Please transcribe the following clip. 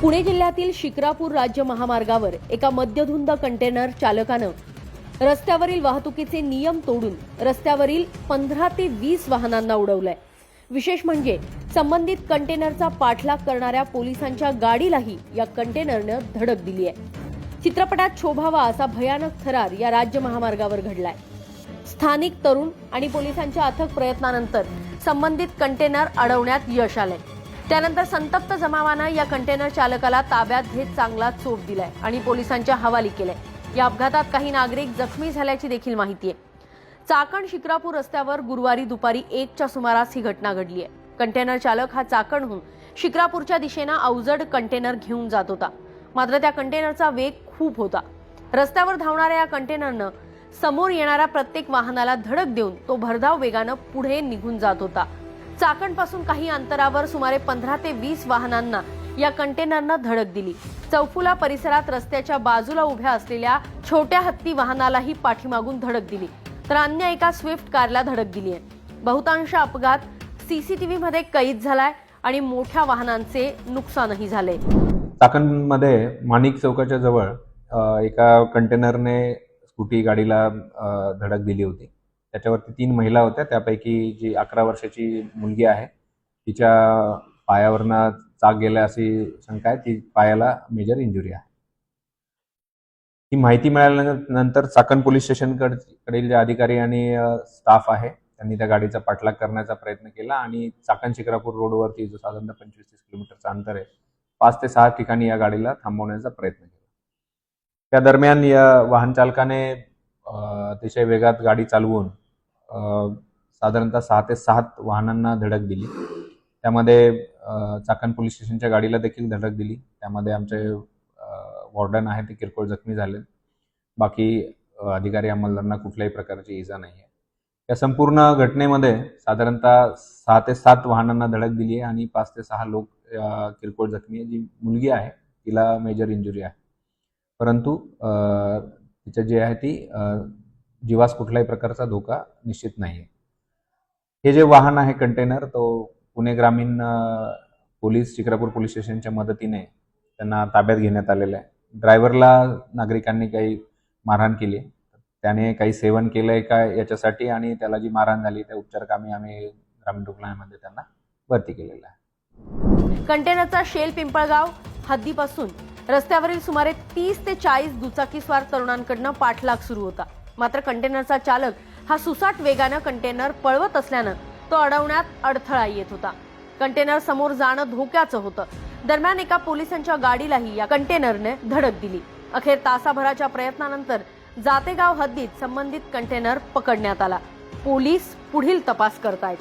पुणे जिल्ह्यातील शिक्रापूर राज्य महामार्गावर एका मद्यधुंद कंटेनर चालकानं रस्त्यावरील वाहतुकीचे नियम तोडून रस्त्यावरील पंधरा ते वीस वाहनांना उडवलंय. विशेष म्हणजे संबंधित कंटेनरचा पाठलाग करणाऱ्या पोलिसांच्या गाडीलाही या कंटेनरनं धडक दिली आहे. चित्रपटात शोभावा असा भयानक थरार या राज्य महामार्गावर घडलाय. स्थानिक तरुण आणि पोलिसांच्या अथक प्रयत्नानंतर संबंधित कंटेनर अडवण्यात यश आलंय. त्यानंतर संतप्त जमावानं या कंटेनर चालकाला ताब्यात घेत चांगला चोप दिलाय आणि पोलिसांच्या हवाली केलाय. या अपघातात काही नागरिक जखमी झाल्याची देखील माहिती आहे. चाकण शिक्रापूर रस्त्यावर गुरुवारी दुपारी एकच्या सुमारास ही घटना घडली आहे कंटेनर चालक हा चाकणहून शिक्रापूरच्या दिशेनं अवजड कंटेनर घेऊन जात होता. मात्र त्या कंटेनरचा वेग खूप होता. रस्त्यावर धावणाऱ्या या कंटेनरनं समोर येणाऱ्या प्रत्येक वाहनाला धडक देऊन तो भरधाव वेगानं पुढे निघून जात होता. चाकणपासून काही अंतरावर सुमारे पंधरा ते वीस वाहनांना या कंटेनरनं धडक दिली. चौफुला परिसरात रस्त्याच्या बाजूला उभ्या असलेल्या छोट्या हत्ती वाहनालाही पाठीमागून धडक दिली. तर अन्य एका स्विफ्ट कारला धडक दिली आहे. बहुतांश अपघात सीसीटीव्ही मध्ये कैद झालाय आणि मोठ्या वाहनांचे नुकसानही झाले चाकणमध्ये माणिक चौकाच्या जवळ एका कंटेनरने स्कूटी गाडीला धडक दिली होती. त्याच्यावरती तीन महिला होत्या. त्यापैकी जी अकरा वर्षाची मुलगी आहे तिच्या पायावरनं चाक गेल्या अशी शंका आहे. ती पायाला मेजर इंजुरी आहे. ही माहिती मिळाल्यानंतर चाकण पोलीस स्टेशनकडील जे अधिकारी आणि स्टाफ आहे त्यांनी त्या गाडीचा पाठलाग करण्याचा प्रयत्न केला आणि चाकण शिक्रापूर रोडवरती जो साधारणतः पंचवीस तीस किलोमीटरचा अंतर आहे पाच ते सहा ठिकाणी या गाडीला थांबवण्याचा प्रयत्न केला. त्या दरम्यान या वाहन चालकाने अतिशय वेगात गाडी चालवून साधारणतः सहा ते सात वाहनांना धडक दिली. त्यामध्ये चाकण पोलीस स्टेशनच्या गाडीला देखील धडक दिली. त्यामध्ये आमचे वॉर्डन आहे ते किरकोळ जखमी झाले बाकी अधिकारी अंमलदारांना कुठल्याही प्रकारची इजा नाही आहे या संपूर्ण घटनेमध्ये साधारणतः सहा ते सात वाहनांना धडक दिली आहे आणि पाच ते सहा लोक किरकोळ जखमी आहे जी मुलगी आहे तिला मेजर इंजुरी आहे. परंतु तिच्या जी आहे ती जीवास कुठल्याही प्रकारचा धोका निश्चित नाही आहे हे जे वाहन आहे कंटेनर तो पुणे ग्रामीण पोलीस चिक्रापूर पोलीस स्टेशनच्या मदतीने त्यांना ताब्यात घेण्यात आलेलं आहे. ड्रायव्हरला नागरिकांनी काही मारहाण केली त्याने काही सेवन केलंय का याच्यासाठी आणि त्याला जी मारहाण झाली त्या उपचारकामी आम्ही ग्रामीण रुग्णालयामध्ये त्यांना भरती केलेलं आहे. कंटेनरचा शेल पिंपळगाव हद्दीपासून रस्त्यावरील सुमारे तीस ते चाळीस दुचाकीस्वार तरुणांकडनं पाठलाग सुरू होता. मात्र कंटेनरचा चालक हा सुसाट वेगानं कंटेनर पळवत असल्यानं तो अडवण्यात अडथळा येत होता. कंटेनर समोर जाणं धोक्याचं होतं. दरम्यान एका पोलिसांच्या गाडीलाही या कंटेनरने धडक दिली. अखेर तासाभराच्या प्रयत्नानंतर जातेगाव हद्दीत संबंधित कंटेनर पकडण्यात आला. पोलीस पुढील तपास करतायत.